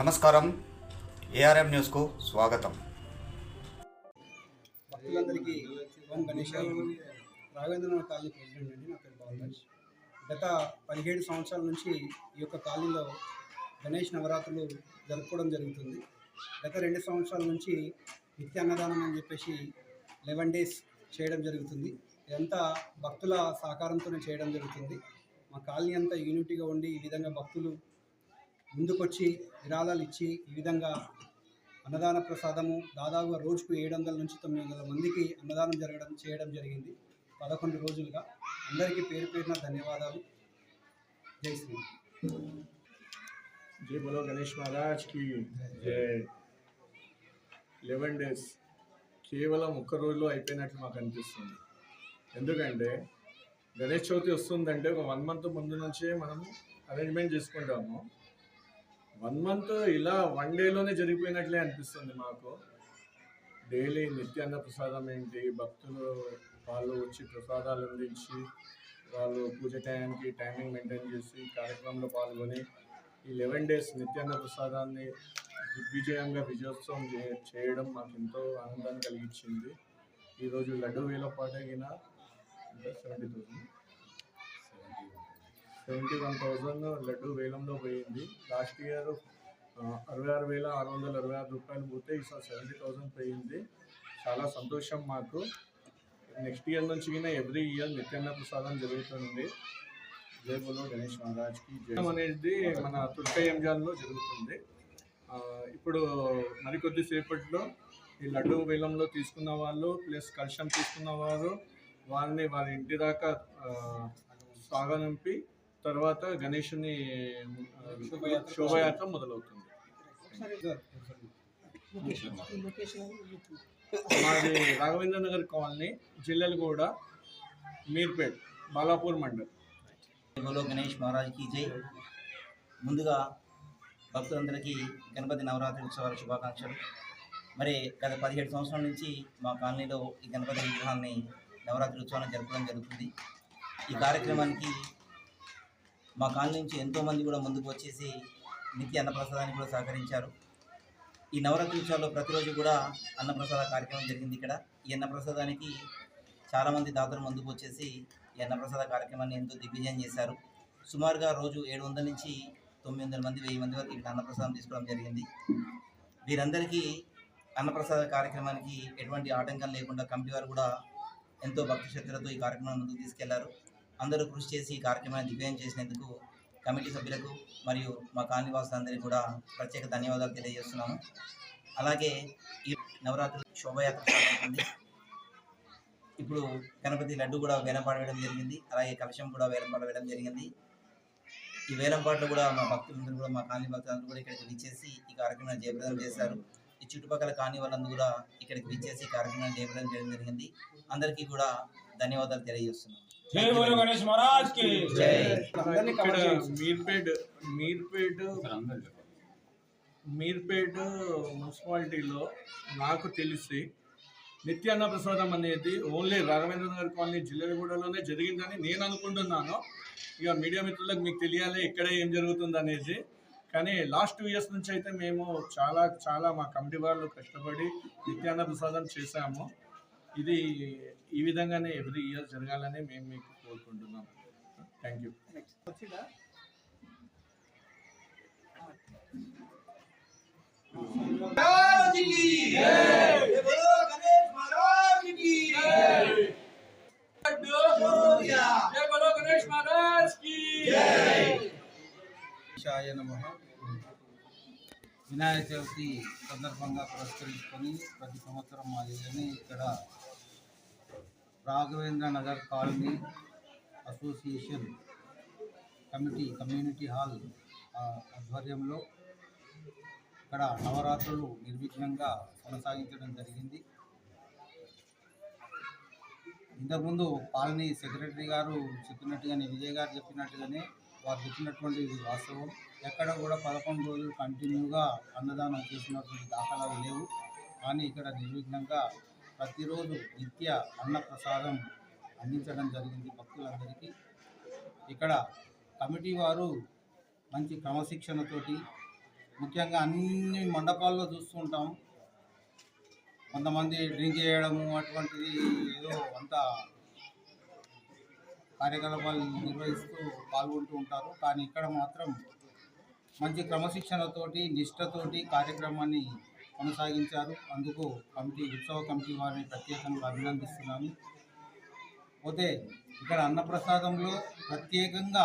నమస్కారం. ఏఆర్ఎం న్యూస్కు స్వాగతం. భక్తులందరికీ ఓం గణేష్ రాఘవేంద్రనాథ్ కాలనీ ప్రెసిడెంట్ అండి నా పేరు బాలరాజ్ గత పదిహేడు సంవత్సరాల నుంచి ఈ యొక్క కాలనీలో గణేష్ నవరాత్రులు జరుపుకోవడం జరుగుతుంది. గత రెండు సంవత్సరాల నుంచి నిత్య అన్నదానం అని చెప్పేసి లెవెన్ డేస్ చేయడం జరుగుతుంది. ఇదంతా భక్తుల సహకారంతోనే చేయడం జరుగుతుంది. మా కాలనీ అంతా యూనిటీగా ఉండి ఈ విధంగా భక్తులు ముందుకొచ్చి విరాళాలు ఇచ్చి ఈ విధంగా అన్నదాన ప్రసాదము దాదాపుగా రోజుకు ఏడు వందల నుంచి తొమ్మిది వందల మందికి అన్నదానం జరగడం చేయడం జరిగింది. పదకొండు రోజులుగా అందరికీ పేరు పేరున ధన్యవాదాలు. జై శ్రీ జై బలో గణేష్ మహారాజ్కి జై. లెవెన్ డేస్ కేవలం ఒక్క రోజులో అయిపోయినట్లు మాకు అనిపిస్తుంది. ఎందుకంటే గణేష్ చవితి వస్తుందంటే ఒక వన్ మంత్ ముందు నుంచే మనం అరేంజ్మెంట్ చేసుకుంటాము. వన్ మంత్ ఇలా వన్ డేలోనే జరిగిపోయినట్లే అనిపిస్తుంది మాకు. డైలీ నిత్యాన్న ప్రసాదం ఏంటి? భక్తులు వాళ్ళు వచ్చి ప్రసాదాలు అందించి వాళ్ళు పూజ టైంకి టైమింగ్ మెయింటైన్ చేసి కార్యక్రమంలో పాల్గొని ఈ లెవెన్ డేస్ నిత్యాన్న ప్రసాదాన్ని దిగ్విజయంగా విజయోత్సవం చేయడం మాకు ఎంతో ఆనందాన్ని కలిగించింది. ఈరోజు లడ్డు వేల పాటగిన seventy thousand seventy one thousand laddu వేలంలో పోయింది. లాస్ట్ ఇయర్ అరవై ఆరు వేల ఆరు వందల అరవై ఆరు రూపాయలు పోతే ఈసారి సెవెంటీ థౌసండ్ పోయింది. చాలా సంతోషం మాకు. నెక్స్ట్ ఇయర్ నుంచి కింద ఎవ్రీ ఇయర్ నిత్యాన్న ప్రసాదం జరుగుతుంది. జై బోలో గణేష్ మహారాజ్కి జై అనేది మన తుర్కయంజాల్లో జరుగుతుంది. ఇప్పుడు మరికొద్ది సేపట్లో ఈ లడ్డు వేలంలో తీసుకున్న వాళ్ళు ప్లస్ కలశం తీసుకున్న వారు వారిని వారి ఇంటి దాకా సాగనంపి తర్వాత గణేషుని శోభయాత్ర మొదలవుతుంది. మాది రాఘవేంద్ర నగర్ కాలనీ జిల్లెలగూడ మీర్పేట్ బాలాపూర్ మండల్. బోలో గణేష్ మహారాజ్కి జై. ముందుగా భక్తులందరికీ గణపతి నవరాత్రి ఉత్సవాల శుభాకాంక్షలు. మరి గత పదిహేడు సంవత్సరాల నుంచి మా కాలనీలో ఈ గణపతి విగ్రహాన్ని నవరాత్రి ఉత్సవాన్ని జరపడం జరుగుతుంది. ఈ కార్యక్రమానికి మా కాలనీ నుంచి ఎంతోమంది కూడా ముందుకు వచ్చేసి నిత్య అన్నప్రసాదానికి కూడా సహకరించారు. ఈ నవరాత్రి ప్రతిరోజు కూడా అన్నప్రసాద కార్యక్రమం జరిగింది ఇక్కడ. ఈ అన్నప్రసాదానికి చాలామంది దాతలు ముందుకు వచ్చేసి ఈ అన్నప్రసాద కార్యక్రమాన్ని ఎంతో దిగ్విజయం చేశారు. సుమారుగా రోజు ఏడు వందల నుంచి తొమ్మిది వందల మంది వెయ్యి మంది వరకు ఇక్కడ అన్నప్రసాదం తీసుకోవడం జరిగింది. వీరందరికీ అన్నప్రసాద కార్యక్రమానికి ఎటువంటి ఆటంకం లేకుండా కమిటీ వారు కూడా ఎంతో భక్తి శ్రద్ధలతో ఈ కార్యక్రమాన్ని ముందుకు తీసుకెళ్ళారు. అందరూ కృషి చేసి ఈ కార్యక్రమాన్ని దిగ్విజయం చేసినందుకు కమిటీ సభ్యులకు మరియు మా కాలనీవాసులందరికీ కూడా ప్రత్యేక ధన్యవాదాలు తెలియజేస్తున్నాము. అలాగే ఈ నవరాత్రి శోభయాత్ర ఇప్పుడు గణపతి లడ్డు కూడా వేలంపాడవేయడం జరిగింది. అలాగే కలశం కూడా వేలంపాడవేయడం జరిగింది. ఈ వేలంపాట్లు కూడా మా భక్తులందరూ కూడా మా కాలనీ భక్తులందరూ కూడా ఇక్కడికి విచ్చేసి ఈ కార్యక్రమాన్ని జయప్రదం చేశారు. ఈ చుట్టుపక్కల కాలనీ వాళ్ళందరూ కూడా ఇక్కడికి విచ్చేసి ఈ కార్యక్రమాన్ని జయప్రదం చేయడం జరిగింది. అందరికీ కూడా ధన్యవాదాలు తెలియజేస్తున్నాం. జై బోలో గణేష్ మహారాజ్కి ఇక్కడ. మీర్పేట్ మీర్పేట్ మీర్పేట్ మున్సిపాలిటీలో నాకు తెలిసి నిత్యాన్న ప్రసాదం అనేది ఓన్లీ రాఘవేంద్ర నగర్ కాలనీ జిల్లెగూడలోనే జరిగిందని నేను అనుకుంటున్నాను. ఇక మీడియా మిత్రులకు మీకు తెలియాలి ఎక్కడ ఏం జరుగుతుంది అనేది. కానీ లాస్ట్ టూ ఇయర్స్ నుంచి అయితే మేము చాలా చాలా మా కమిటీ వాళ్ళు కష్టపడి నిత్యాన్న ప్రసాదం చేశాము. ఇది ఈ విధంగానే ఎవ్రీ ఇయర్ జరగాలని మేము మీకు కోరుకుంటున్నాం. థ్యాంక్ యూ గణేష్ మహారాజ్కి శాయ నమ. వినాయక చవితి సందర్భంగా పురస్కరించుకొని ప్రతి సంవత్సరం మాదిరిగానే ఇక్కడ Raghavendra Nagar colony association committee community hall ఆధ్వర్యంలో ఇక్కడ నవరాత్రులు నిర్విఘ్నంగా కొనసాగించడం జరిగింది. ఇంతకుముందు కాలనీ సెక్రటరీ గారు చెప్పినట్టుగానే విజయ్ గారు చెప్పినట్టుగానే వారు చెప్పినటువంటి ఇది వాస్తవం. ఎక్కడ కూడా పదకొండు రోజులు కంటిన్యూగా అన్నదానం చేసినటువంటి దాఖలాలు లేవు. కానీ ఇక్కడ నిర్విఘ్నంగా ప్రతిరోజు నిత్య అన్న ప్రసాదం అందించడం జరిగింది భక్తులందరికీ. ఇక్కడ కమిటీ వారు మంచి క్రమశిక్షణతోటి ముఖ్యంగా అన్ని మండపాల్లో చూస్తూ ఉంటాం. కొంతమంది డ్రింక్ చేయడము అటువంటిది ఏదో అంత కార్యకలాపాలు నిర్వహిస్తూ పాల్గొంటూ ఉంటారు. కానీ ఇక్కడ మాత్రం మంచి క్రమశిక్షణతోటి నిష్ఠతోటి కార్యక్రమాన్ని కొనసాగించారు. అందుకు కమిటీ ఉత్సవ కమిటీ వారిని ప్రత్యేకంగా అభినందిస్తున్నాను. పోతే ఇక్కడ అన్నప్రసాదంలో ప్రత్యేకంగా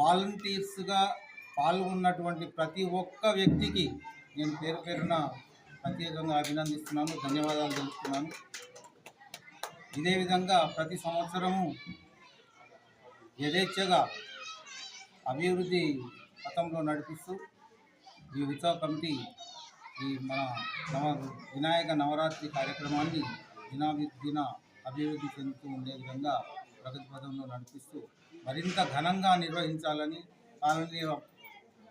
వాలంటీర్స్గా పాల్గొన్నటువంటి ప్రతి ఒక్క వ్యక్తికి నేను పేరు పేరున ప్రత్యేకంగా అభినందిస్తున్నాను. ధన్యవాదాలు తెలుపుతున్నాను. ఇదే విధంగా ప్రతి సంవత్సరము యథేచ్ఛగా అభివృద్ధి పథంలో నడిపిస్తూ ఈ ఉత్సవ కమిటీ ఈ మన నవ వినాయక నవరాత్రి కార్యక్రమాన్ని దినాభి దిన అభివృద్ధి చెందుతూ ఉండే విధంగా ప్రగతి పథంలో నడిపిస్తూ మరింత ఘనంగా నిర్వహించాలని కాలనీ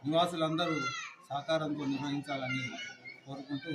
నివాసులందరూ సహకారంతో నిర్వహించాలని కోరుకుంటూ